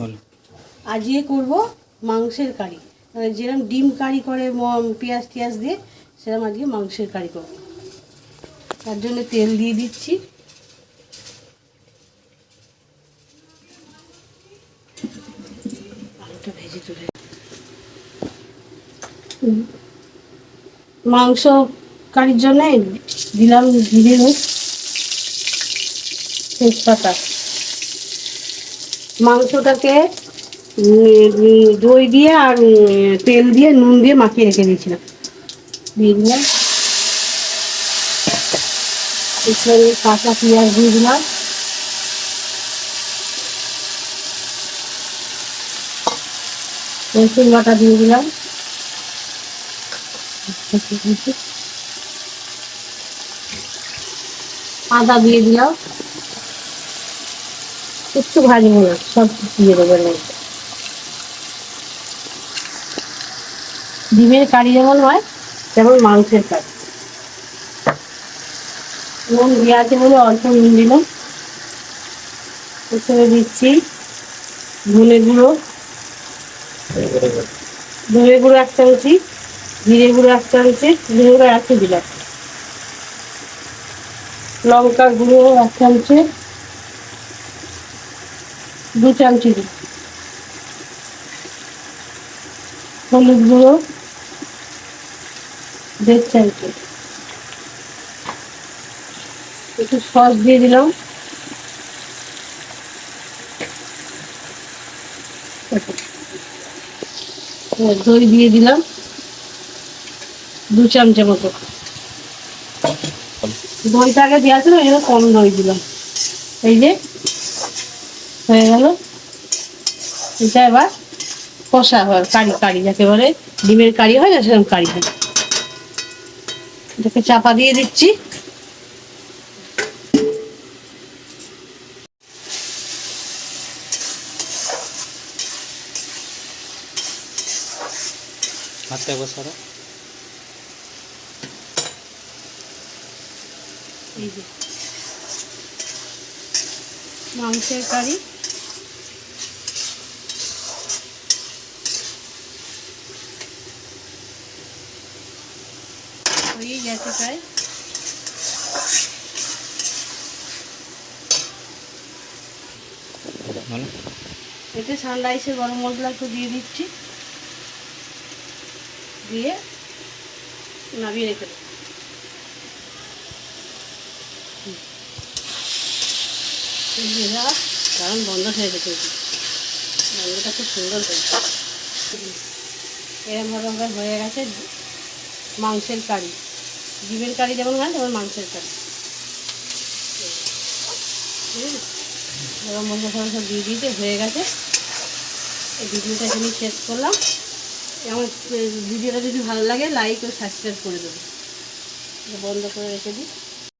বলো। আজকে করব মাংসের কারি। মানে যেরকম ডিম কারি করে পেঁয়াজ টিয়াজ দিয়ে সেরকম আজকে মাংসের কারি করব। তার জন্য তেল দিয়ে দিচ্ছি। মাংস কারির জন্য দিলাম রোজ তেজপাতা। মাংসটাকে দই দিয়ে আর তেল দিয়ে নুন দিয়ে মাখিয়ে রেখে দিয়েছিলাম। দিয়ে দিলাম। কাঁচা পেঁয়াজ দিয়ে দিলাম। রসুন বাটা দিয়ে দিলাম। আদা দিয়ে দিলাম। একটু ভাজবো না, সব দিয়ে দেবো ডিমের কারি যেমন হয়, তেমন মাংসের কারি। নুন দেওয়া আছে বলে অল্প নুন দিলাম। এখানে দিচ্ছি ধনে গুঁড়ো। ধনে গুঁড়ো এক চামচি জিরে গুঁড়ো এক চামচি জিরে গুঁড়ো একটু দিলাম লঙ্কা গুঁড়ো এক চামচে দু চামচি হলুদ গুঁড়ো দেড় চামচি একটু সস দিয়ে দিলাম। দই দিয়ে দিলাম। দু চামচে মতো। দইটাকে দেওয়া ছিল ওই কম দই দিলাম। এই যে হয়ে গেল। এটা এবার কষা হয় কারি কারি যাকে বলে ডিমের কারি হয় না সেরকম কারি হয় এটাকে চাপা দিয়ে দিচ্ছি। হাতে বসারো মাংসের কারি। হয়ে গেছে প্রায়। এতে সানরাইসের গরম মশলা একটু দিয়ে দিচ্ছি। দিয়ে নামিয়ে রেখে দেবো। কারণ বন্ধ হয়ে গেছে। বন্ধটা খুব সুন্দর হয়েছে। এরকম ভাবে হয়ে গেছে। মাংসের কারি। ডিমের কারি যেমন হয়, তেমন মাংসের কারি? গরম মশলা ফসলা সব দিয়ে দিয়েছে, হয়ে গেছে। এই ভিডিওটা এখানে শেষ করলাম। আমার ভিডিওটা যদি ভালো লাগে লাইক ও সাবস্ক্রাইব করে দেবো। বন্ধ করে রেখে দিই।